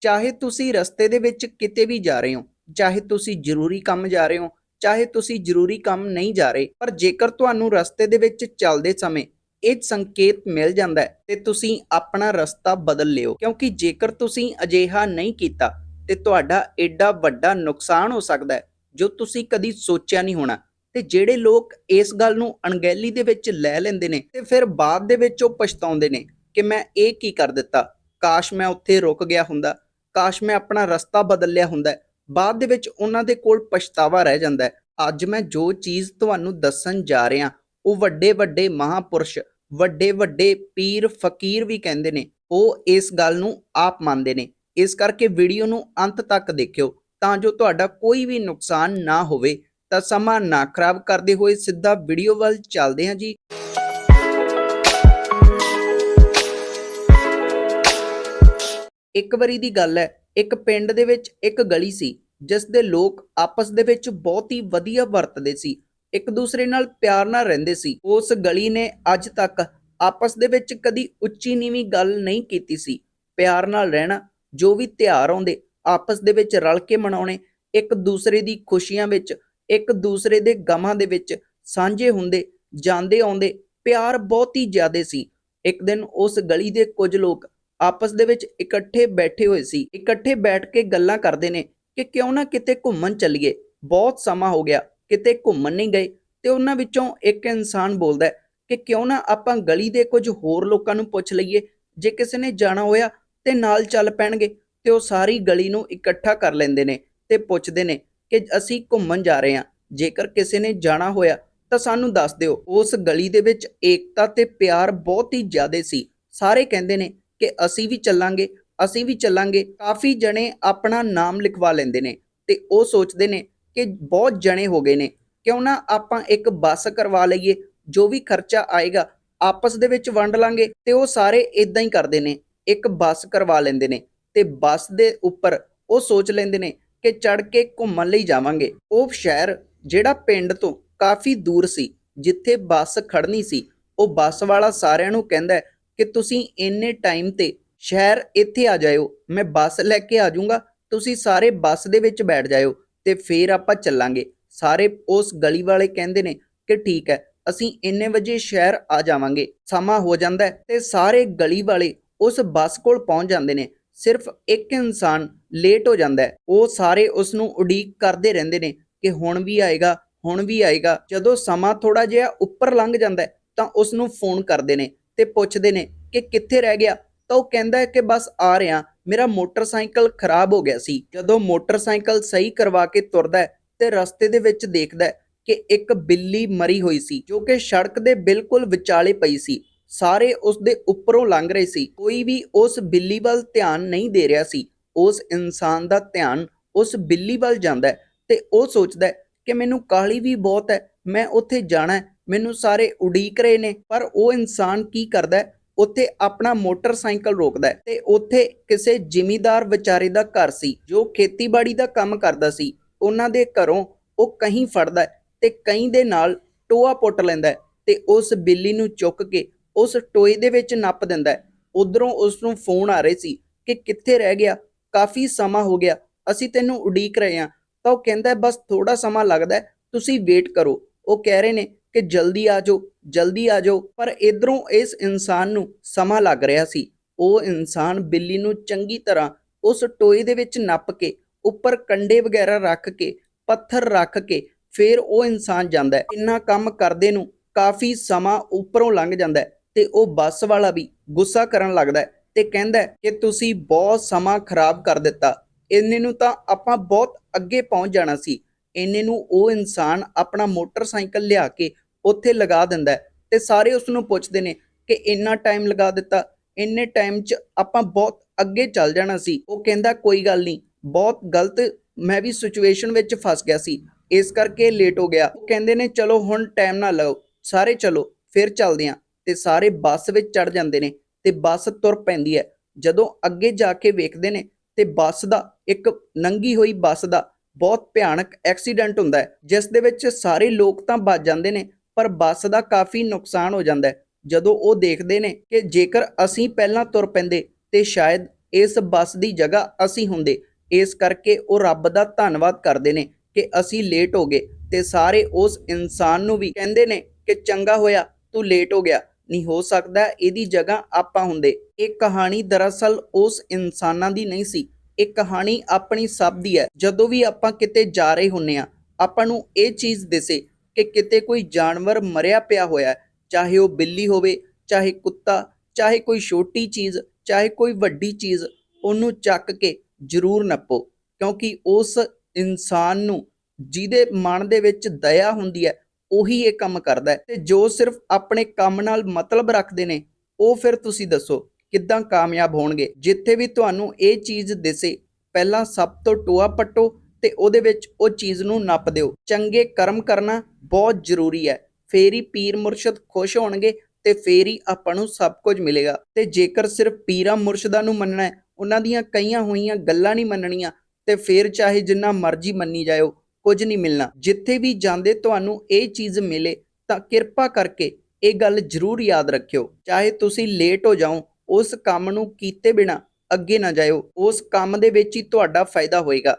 ਚਾਹੇ ਤੁਸੀਂ ਰਸਤੇ ਦੇ ਵਿੱਚ ਕਿਤੇ ਵੀ ਜਾ ਰਹੇ ਹੋ, ਚਾਹੇ ਤੁਸੀਂ ਜ਼ਰੂਰੀ ਕੰਮ ਜਾ ਰਹੇ ਹੋ, ਚਾਹੇ ਤੁਸੀਂ ਜ਼ਰੂਰੀ ਕੰਮ ਨਹੀਂ ਜਾ ਰਹੇ, ਪਰ ਜੇਕਰ ਤੁਹਾਨੂੰ ਰਸਤੇ ਦੇ ਵਿੱਚ ਚੱਲਦੇ ਸਮੇਂ ਇਹ ਸੰਕੇਤ ਮਿਲ ਜਾਂਦਾ ਹੈ, ਤੇ ਤੁਸੀਂ ਆਪਣਾ ਰਸਤਾ ਬਦਲ ਲਿਓ। ਕਿਉਂਕਿ ਜੇਕਰ ਤੁਸੀਂ ਅਜਿਹਾ ਨਹੀਂ ਕੀਤਾ, ਤੇ ਤੁਹਾਡਾ ਐਡਾ ਵੱਡਾ ਨੁਕਸਾਨ ਹੋ ਸਕਦਾ ਹੈ, ਜੋ ਤੁਸੀਂ ਕਦੀ ਸੋਚਿਆ ਨਹੀਂ ਹੋਣਾ। ਤੇ ਜਿਹੜੇ ਲੋਕ ਇਸ ਗੱਲ ਨੂੰ ਅਣਗਹਿਲੀ ਦੇ ਵਿੱਚ ਲੈ ਲੈਂਦੇ ਨੇ, ਤੇ ਫਿਰ ਬਾਅਦ ਦੇ ਵਿੱਚ ਉਹ ਪਛਤਾਉਂਦੇ ਨੇ ਕਿ ਮੈਂ ਇਹ ਕੀ ਕਰ ਦਿੱਤਾ? ਕਾਸ਼ ਮੈਂ ਉੱਥੇ ਰੁਕ ਗਿਆ ਹੁੰਦਾ। ਕਾਸ਼ ਮੈਂ ਆਪਣਾ ਰਸਤਾ ਬਦਲ ਲਿਆ ਹੁੰਦਾ। ਬਾਅਦ ਦੇ ਵਿੱਚ ਉਹਨਾਂ ਦੇ ਕੋਲ ਪਛਤਾਵਾ ਰਹਿ ਜਾਂਦਾ ਹੈ। ਅੱਜ ਮੈਂ ਜੋ ਚੀਜ਼ ਤੁਹਾਨੂੰ ਦੱਸਣ ਜਾ ਰਿਹਾ, ਉਹ ਵੱਡੇ ਵੱਡੇ ਮਹਾਪੁਰਸ਼, ਵੱਡੇ ਵੱਡੇ ਪੀਰ ਫਕੀਰ ਵੀ ਕਹਿੰਦੇ ਨੇ, ਉਹ ਇਸ ਗੱਲ ਨੂੰ ਆਪ ਮੰਨਦੇ ਨੇ। ਇਸ ਕਰਕੇ ਵੀਡੀਓ ਨੂੰ ਅੰਤ ਤੱਕ ਦੇਖਿਓ, ਤਾਂ ਜੋ ਤੁਹਾਡਾ ਕੋਈ ਵੀ ਨੁਕਸਾਨ ਨਾ ਹੋਵੇ, ਤਾਂ ਸਮਾਂ ਨਾ ਖਰਾਬ ਕਰਦੇ ਹੋਏ ਸਿੱਧਾ ਵੀਡੀਓ ਵੱਲ ਚੱਲਦੇ ਹਾਂ ਜੀ। ਇੱਕ ਵਾਰੀ ਦੀ ਗੱਲ ਹੈ, ਇੱਕ ਪਿੰਡ ਦੇ ਵਿੱਚ ਇੱਕ ਗਲੀ ਸੀ ਜਿਸ ਦੇ ਲੋਕ ਆਪਸ ਦੇ ਵਿੱਚ ਬਹੁਤ ਹੀ ਵਧੀਆ ਵਰਤਦੇ ਸੀ, ਇੱਕ ਦੂਸਰੇ ਨਾਲ ਪਿਆਰ ਨਾਲ ਰਹਿੰਦੇ ਸੀ। ਉਸ ਗਲੀ ਨੇ ਅੱਜ ਤੱਕ ਆਪਸ ਦੇ ਵਿੱਚ ਕਦੀ ਉੱਚੀ ਨੀਵੀਂ ਗੱਲ ਨਹੀਂ ਕੀਤੀ ਸੀ। ਪਿਆਰ ਨਾਲ ਰਹਿਣਾ, ਜੋ ਵੀ ਤਿਉਹਾਰ ਆਉਂਦੇ, ਆਪਸ ਦੇ ਵਿੱਚ ਰਲ ਕੇ ਮਨਾਉਣੇ, ਇੱਕ ਦੂਸਰੇ ਦੀ ਖੁਸ਼ੀਆਂ ਵਿੱਚ, ਇੱਕ ਦੂਸਰੇ ਦੇ ਗਮਾਂ ਦੇ ਵਿੱਚ ਸਾਂਝੇ ਹੁੰਦੇ, ਜਾਂਦੇ ਆਉਂਦੇ, ਪਿਆਰ ਬਹੁਤ ਹੀ ਜ਼ਿਆਦੇ ਸੀ। ਇੱਕ ਦਿਨ ਉਸ ਗਲੀ ਦੇ ਕੁਝ ਲੋਕ ਆਪਸ ਦੇ ਵਿੱਚ ਇਕੱਠੇ ਬੈਠੇ ਹੋਏ ਸੀ। ਇਕੱਠੇ ਬੈਠ ਕੇ ਗੱਲਾਂ ਕਰਦੇ ਨੇ ਕਿ ਕਿਉਂ ਨਾ ਕਿਤੇ ਘੁੰਮਣ ਚੱਲੀਏ। ਬਹੁਤ ਸਮਾਂ ਹੋ ਗਿਆ, ਕਿਤੇ ਘੁੰਮਣ ਨਹੀਂ ਗਏ ਤੇ ਉਹਨਾਂ ਵਿੱਚੋਂ ਇੱਕ ਇਨਸਾਨ ਬੋਲਦਾ ਕਿ ਕਿਉਂ ਨਾ ਆਪਾਂ ਗਲੀ ਦੇ ਕੁਝ ਹੋਰ ਲੋਕਾਂ ਨੂੰ ਪੁੱਛ ਲਈਏ, ਜੇ ਕਿਸੇ ਨੇ ਜਾਣਾ ਹੋਇਆ ਤੇ ਨਾਲ ਚੱਲ ਪੈਣਗੇ ਤੇ ਉਹ ਸਾਰੀ ਗਲੀ ਨੂੰ ਇਕੱਠਾ ਕਰ ਲੈਂਦੇ ਨੇ ਤੇ ਪੁੱਛਦੇ ਨੇ ਕਿ ਅਸੀਂ ਘੁੰਮਣ ਜਾ ਰਹੇ ਹਾਂ, ਜੇਕਰ ਕਿਸੇ ਨੇ ਜਾਣਾ ਹੋਇਆ ਤਾਂ ਸਾਨੂੰ ਦੱਸ ਦਿਓ। ਉਸ ਗਲੀ ਦੇ ਵਿੱਚ ਏਕਤਾ ਤੇ ਪਿਆਰ ਬਹੁਤ ਹੀ ਜ਼ਿਆਦਾ ਸੀ। ਸਾਰੇ ਕਹਿੰਦੇ ਨੇ ਕਿ ਅਸੀਂ ਵੀ ਚੱਲਾਂਗੇ, ਅਸੀਂ ਵੀ ਚੱਲਾਂਗੇ। ਕਾਫੀ ਜਣੇ ਆਪਣਾ ਨਾਮ ਲਿਖਵਾ ਲੈਂਦੇ ਨੇ ਤੇ ਉਹ ਸੋਚਦੇ ਨੇ ਕਿ ਬਹੁਤ ਜਣੇ ਹੋ ਗਏ ਨੇ। ਕਿਉਂ ਨਾ ਆਪਾਂ ਇੱਕ ਬੱਸ ਕਰਵਾ ਲਈਏ, ਜੋ ਵੀ ਖਰਚਾ ਆਏਗਾ, ਆਪਸ ਦੇ ਵਿੱਚ ਵੰਡ ਲਾਂਗੇ ਤੇ ਉਹ ਸਾਰੇ ਇਦਾਂ ਹੀ ਕਰਦੇ ਨੇ। ਇੱਕ ਬੱਸ ਕਰਵਾ ਲੈਂਦੇ ਨੇ ਤੇ ਬੱਸ ਦੇ ਉੱਪਰ ਉਹ ਸੋਚ ਲੈਂਦੇ ਨੇ ਕਿ ਚੜ ਕੇ ਘੁੰਮਣ ਲਈ ਜਾਵਾਂਗੇ। ਉਹ ਸ਼ਹਿਰ ਜਿਹੜਾ ਪਿੰਡ ਤੋਂ ਕਾਫੀ ਦੂਰ ਸੀ, ਜਿੱਥੇ ਬੱਸ ਖੜਨੀ ਸੀ, ਉਹ ਬੱਸ ਵਾਲਾ ਸਾਰਿਆਂ ਨੂੰ ਕਹਿੰਦਾ ਕਿ ਤੁਸੀਂ ਇੰਨੇ ਟਾਈਮ ਤੇ ਸ਼ਹਿਰ ਇੱਥੇ ਆ ਜਾਇਓ, ਮੈਂ ਬੱਸ ਲੈ ਕੇ ਆ ਜਾਊਂਗਾ, ਤੁਸੀਂ ਸਾਰੇ ਬੱਸ ਦੇ ਵਿੱਚ ਬੈਠ ਜਾਇਓ ਤੇ ਫੇਰ ਆਪਾਂ ਚੱਲਾਂਗੇ। ਸਾਰੇ ਉਸ ਗਲੀ ਵਾਲੇ ਕਹਿੰਦੇ ਨੇ ਕਿ ਠੀਕ ਹੈ, ਅਸੀਂ ਇੰਨੇ ਵਜੇ ਸ਼ਹਿਰ ਆ ਜਾਵਾਂਗੇ, ਸਮਾਂ ਹੋ ਜਾਂਦਾ ਤੇ ਸਾਰੇ ਗਲੀ ਵਾਲੇ ਉਸ ਬੱਸ ਕੋਲ ਪਹੁੰਚ ਜਾਂਦੇ ਨੇ, ਸਿਰਫ ਇੱਕ ਇਨਸਾਨ ਲੇਟ ਹੋ ਜਾਂਦਾ ਹੈ, ਉਹ ਸਾਰੇ ਉਸ ਨੂੰ ਉਡੀਕ ਕਰਦੇ ਰਹਿੰਦੇ ਨੇ ਕਿ ਹੁਣ ਵੀ ਆਏਗਾ, ਹੁਣ ਵੀ ਆਏਗਾ, ਜਦੋਂ ਸਮਾਂ ਥੋੜਾ ਜਿਹਾ ਉੱਪਰ ਲੰਘ ਜਾਂਦਾ ਤਾਂ ਉਸ ਨੂੰ ਫੋਨ ਕਰਦੇ ਨੇ। ਤੇ ਪੁੱਛਦੇ ਨੇ ਕਿ ਕਿੱਥੇ ਰਹਿ ਗਿਆ? ਤਾਂ ਉਹ ਕਹਿੰਦਾ ਹੈ ਕਿ ਬਸ ਆ ਰਿਹਾ। ਮੇਰਾ ਮੋਟਰਸਾਈਕਲ ਖਰਾਬ ਹੋ ਗਿਆ ਸੀ। ਜਦੋਂ ਮੋਟਰਸਾਈਕਲ ਸਹੀ ਕਰਵਾ ਕੇ ਤੁਰਦਾ ਤੇ ਰਸਤੇ ਦੇ ਵਿੱਚ ਦੇਖਦਾ ਕਿ ਇੱਕ ਬਿੱਲੀ ਮਰੀ ਹੋਈ ਸੀ, ਜੋ ਕਿ ਸੜਕ ਦੇ ਬਿਲਕੁਲ ਵਿਚਾਲੇ ਪਈ ਸੀ। ਸਾਰੇ ਉਸ ਦੇ ਉੱਪਰੋਂ ਲੰਘ ਰਹੇ ਸੀ। ਕੋਈ ਵੀ ਉਸ ਬਿੱਲੀ ਵੱਲ ਧਿਆਨ ਨਹੀਂ ਦੇ ਰਿਹਾ ਸੀ। ਉਸ ਇਨਸਾਨ ਦਾ ਧਿਆਨ ਉਸ ਬਿੱਲੀ ਵੱਲ ਜਾਂਦਾ ਤੇ ਉਹ ਸੋਚਦਾ ਕਿ ਮੈਨੂੰ ਕਾਹਲੀ ਵੀ ਬਹੁਤ ਹੈ, ਮੈਂ ਉੱਥੇ ਜਾਣਾ ਮੈਨੂੰ ਸਾਰੇ ਉਡੀਕ ਰਹੇ ਨੇ, ਪਰ ਉਹ ਇਨਸਾਨ ਕੀ ਕਰਦਾ ਉੱਥੇ ਆਪਣਾ ਮੋਟਰਸਾਈਕਲ ਰੋਕਦਾ ਤੇ ਉੱਥੇ ਕਿਸੇ ਜ਼ਿਮੀਦਾਰ ਵਿਚਾਰੇ ਦਾ ਘਰ ਸੀ, ਜੋ ਖੇਤੀਬਾੜੀ ਦਾ ਕੰਮ ਕਰਦਾ ਸੀ। ਉਹਨਾਂ ਦੇ ਘਰੋਂ ਉਹ ਕਹੀਂ ਫੜਦਾ ਤੇ ਕਹੀਂ ਦੇ ਨਾਲ ਟੋਆ ਪੁੱਟ ਲੈਂਦਾ ਤੇ ਉਸ ਬਿੱਲੀ ਨੂੰ ਚੁੱਕ ਕੇ ਉਸ ਟੋਏ ਦੇ ਵਿੱਚ ਨੱਪ ਦਿੰਦਾ ਉਧਰੋਂ ਉਸ ਨੂੰ ਫੋਨ ਆ ਰਹੇ ਸੀ ਕਿ ਕਿੱਥੇ ਰਹਿ ਗਿਆ? ਕਾਫੀ ਸਮਾਂ ਹੋ ਗਿਆ, ਅਸੀਂ ਤੈਨੂੰ ਉਡੀਕ ਰਹੇ ਹਾਂ। ਤਾਂ ਉਹ ਕਹਿੰਦਾ ਬਸ ਥੋੜਾ ਸਮਾਂ ਲੱਗਦਾ ਤੁਸੀਂ ਵੇਟ ਕਰੋ। ਉਹ ਕਹਿ ਰਹੇ ਨੇ ਕਿ ਜਲਦੀ ਆ ਜਾਓ, ਜਲਦੀ ਆ ਜਾਓ। ਪਰ ਇਧਰੋਂ ਇਸ ਇਨਸਾਨ ਨੂੰ ਸਮਾਂ ਲੱਗ ਰਿਹਾ ਸੀ। ਉਹ ਇਨਸਾਨ ਬਿੱਲੀ ਨੂੰ ਚੰਗੀ ਤਰ੍ਹਾਂ ਉਸ ਟੋਏ ਦੇ ਵਿੱਚ ਨੱਪ ਕੇ, ਉੱਪਰ ਕੰਡੇ ਵਗੈਰਾ ਰੱਖ ਕੇ, ਪੱਥਰ ਰੱਖ ਕੇ ਫਿਰ ਉਹ ਇਨਸਾਨ ਜਾਂਦਾ ਹੈ। ਇੰਨਾ ਕੰਮ ਕਰਦੇ ਨੂੰ ਕਾਫੀ ਸਮਾਂ ਉੱਪਰੋਂ ਲੰਘ ਜਾਂਦਾ ਹੈ ਤੇ ਉਹ ਬੱਸ ਵਾਲਾ ਵੀ ਗੁੱਸਾ ਕਰਨ ਲੱਗਦਾ ਹੈ ਤੇ ਕਹਿੰਦਾ ਕਿ ਤੁਸੀਂ ਬਹੁਤ ਸਮਾਂ ਖਰਾਬ ਕਰ ਦਿੱਤਾ। ਇੰਨੇ ਨੂੰ ਤਾਂ ਆਪਾਂ ਬਹੁਤ ਅੱਗੇ ਪਹੁੰਚ ਜਾਣਾ ਸੀ। ਇੰਨੇ ਨੂੰ ਉਹ ਇਨਸਾਨ ਆਪਣਾ ਮੋਟਰਸਾਈਕਲ ਲਿਆ ਕੇ ਉੱਥੇ ਲਗਾ ਦਿੰਦਾ ਤੇ ਸਾਰੇ ਉਸ ਨੂੰ ਪੁੱਛਦੇ ਨੇ ਕਿ ਇੰਨਾ ਟਾਈਮ ਲਗਾ ਦਿੱਤਾ, ਇੰਨੇ ਟਾਈਮ 'ਚ ਆਪਾਂ ਬਹੁਤ ਅੱਗੇ ਚੱਲ ਜਾਣਾ ਸੀ। ਉਹ ਕਹਿੰਦਾ, ਕੋਈ ਗੱਲ ਨਹੀਂ, ਬਹੁਤ ਗਲਤ ਮੈਂ ਵੀ ਸਿਚੁਏਸ਼ਨ ਵਿੱਚ ਫਸ ਗਿਆ ਸੀ। ਇਸ ਕਰਕੇ ਲੇਟ ਹੋ ਗਿਆ। ਉਹ ਕਹਿੰਦੇ ਨੇ, ਚਲੋ ਹੁਣ ਟਾਈਮ ਨਾ ਲਾਓ, ਸਾਰੇ ਚਲੋ, ਫਿਰ ਚੱਲਦੇ ਆਂ ਤੇ ਸਾਰੇ ਬੱਸ ਵਿੱਚ ਚੜ ਜਾਂਦੇ ਨੇ ਤੇ ਬੱਸ ਤੁਰ ਪੈਂਦੀ ਹੈ। ਜਦੋਂ ਅੱਗੇ ਜਾ ਕੇ ਵੇਖਦੇ ਨੇ ਤੇ ਬੱਸ ਦਾ ਇੱਕ ਨੰਗੀ ਹੋਈ ਬੱਸ ਦਾ ਬਹੁਤ ਭਿਆਨਕ ਐਕਸੀਡੈਂਟ ਹੁੰਦਾ ਹੈ, ਜਿਸ ਦੇ ਵਿੱਚ ਸਾਰੇ ਲੋਕ ਤਾਂ ਬਚ ਜਾਂਦੇ ਨੇ ਪਰ ਬੱਸ ਦਾ ਕਾਫੀ ਨੁਕਸਾਨ ਹੋ ਜਾਂਦਾ ਹੈ। ਜਦੋਂ ਉਹ ਦੇਖਦੇ ਨੇ ਕਿ ਜੇਕਰ ਅਸੀਂ ਪਹਿਲਾਂ ਤੁਰ ਪੈਂਦੇ ਤੇ ਸ਼ਾਇਦ ਇਸ ਬੱਸ ਦੀ ਜਗ੍ਹਾ ਅਸੀਂ ਹੁੰਦੇ, ਇਸ ਕਰਕੇ ਉਹ ਰੱਬ ਦਾ ਧੰਨਵਾਦ ਕਰਦੇ ਨੇ ਕਿ ਅਸੀਂ ਲੇਟ ਹੋ ਗਏ ਤੇ ਸਾਰੇ ਉਸ ਇਨਸਾਨ ਨੂੰ ਵੀ ਕਹਿੰਦੇ ਨੇ ਕਿ ਚੰਗਾ ਹੋਇਆ, ਤੂੰ ਲੇਟ ਹੋ ਗਿਆ। ਨਹੀਂ ਹੋ ਸਕਦਾ ਇਹਦੀ ਜਗ੍ਹਾ ਆਪਾਂ ਹੁੰਦੇ। ਇਹ ਕਹਾਣੀ ਦਰਅਸਲ ਉਸ ਇਨਸਾਨਾਂ ਦੀ ਨਹੀਂ ਸੀ। ਇਹ ਕਹਾਣੀ ਆਪਣੀ ਸਭ ਦੀ ਹੈ। ਜਦੋਂ ਵੀ ਆਪਾਂ ਕਿਤੇ ਜਾ ਰਹੇ ਹੁੰਨੇ ਆ, ਆਪਾਂ ਨੂੰ ਇਹ ਚੀਜ਼ ਦਿਸੇ ਕਿ ਕਿਤੇ ਕੋਈ ਜਾਨਵਰ ਮਰਿਆ ਪਿਆ ਹੋਇਆ ਚਾਹੇ ਉਹ ਬਿੱਲੀ ਹੋਵੇ, ਚਾਹੇ ਕੁੱਤਾ, ਚਾਹੇ ਕੋਈ ਛੋਟੀ ਚੀਜ਼, ਚਾਹੇ ਕੋਈ ਵੱਡੀ ਚੀਜ਼, ਉਹਨੂੰ ਚੱਕ ਕੇ ਜ਼ਰੂਰ ਨੱਪੋ, ਕਿਉਂਕਿ ਉਸ ਇਨਸਾਨ ਨੂੰ ਜਿਹਦੇ ਮਨ ਦੇ ਵਿੱਚ ਦਇਆ ਹੁੰਦੀ ਹੈ, ਉਹੀ ਇਹ ਕੰਮ ਕਰਦਾ ਹੈ। ਤੇ ਜੋ ਸਿਰਫ ਆਪਣੇ ਕੰਮ ਨਾਲ ਮਤਲਬ ਰੱਖਦੇ ਨੇ, ਉਹ ਫਿਰ ਤੁਸੀਂ ਦੱਸੋ, ਕਿੱਦਾਂ ਕਾਮਯਾਬ ਹੋਣਗੇ? ਜਿੱਥੇ ਵੀ ਤੁਹਾਨੂੰ ਇਹ ਚੀਜ਼ ਦਿਸੇ, ਪਹਿਲਾਂ ਸਭ ਤੋਂ ਟੋਆ ਪੱਟੋ ਤੇ ਉਹਦੇ ਵਿੱਚ ਉਹ ਚੀਜ਼ ਨੂੰ ਨੱਪ ਦਿਓ। ਚੰਗੇ ਕਰਮ ਕਰਨਾ ਬਹੁਤ ਜ਼ਰੂਰੀ ਹੈ। ਫੇਰ ਹੀ ਪੀਰ ਮੁਰਸ਼ਦ ਖੁਸ਼ ਹੋਣਗੇ ਤੇ ਫੇਰ ਹੀ ਆਪਾਂ ਨੂੰ ਸਭ ਕੁਝ ਮਿਲੇਗਾ। ਤੇ ਜੇਕਰ ਸਿਰਫ ਪੀਰਾਂ ਮੁਰਸ਼ਦਾਂ ਨੂੰ ਮੰਨਣਾ ਹੈ, ਉਹਨਾਂ ਦੀਆਂ ਕਈਆਂ ਹੋਈਆਂ ਗੱਲਾਂ ਨਹੀਂ ਮੰਨਣੀਆਂ, ਤੇ ਫੇਰ ਚਾਹੇ ਜਿੰਨਾ ਮਰਜ਼ੀ ਮੰਨੀ ਜਾਇਓ, ਕੁਝ ਨਹੀਂ ਮਿਲਣਾ। ਜਿੱਥੇ ਵੀ ਜਾਂਦੇ ਤੁਹਾਨੂੰ ਇਹ ਚੀਜ਼ ਮਿਲੇ, ਤਾਂ ਕਿਰਪਾ ਕਰਕੇ ਇਹ ਗੱਲ ਜ਼ਰੂਰ ਯਾਦ ਰੱਖਿਓ। ਚਾਹੇ ਤੁਸੀਂ ਲੇਟ ਹੋ ਜਾਓ, ਉਸ ਕੰਮ ਨੂੰ ਕੀਤੇ ਬਿਨਾ ਅੱਗੇ ਨਾ ਜਾਇਓ। ਉਸ ਕੰਮ ਦੇ ਵਿੱਚ ਹੀ ਤੁਹਾਡਾ ਫਾਇਦਾ ਹੋਏਗਾ।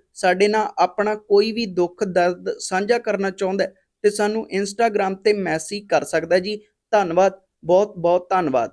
ਸਾਡੇ ਨਾਲ ਆਪਣਾ ਕੋਈ ਵੀ ਦੁੱਖ, ਦਰਦ ਸਾਂਝਾ ਕਰਨਾ ਚਾਹੁੰਦਾ ਹੈ ਤੇ ਸਾਨੂੰ ਇੰਸਟਾਗ੍ਰam ਤੇ ਮੈਸੇਜ ਕਰ ਸਕਦਾ ਜੀ। ਧੰਨਵਾਦ ਬਹੁਤ ਬਹੁਤ ਧੰਨਵਾਦ।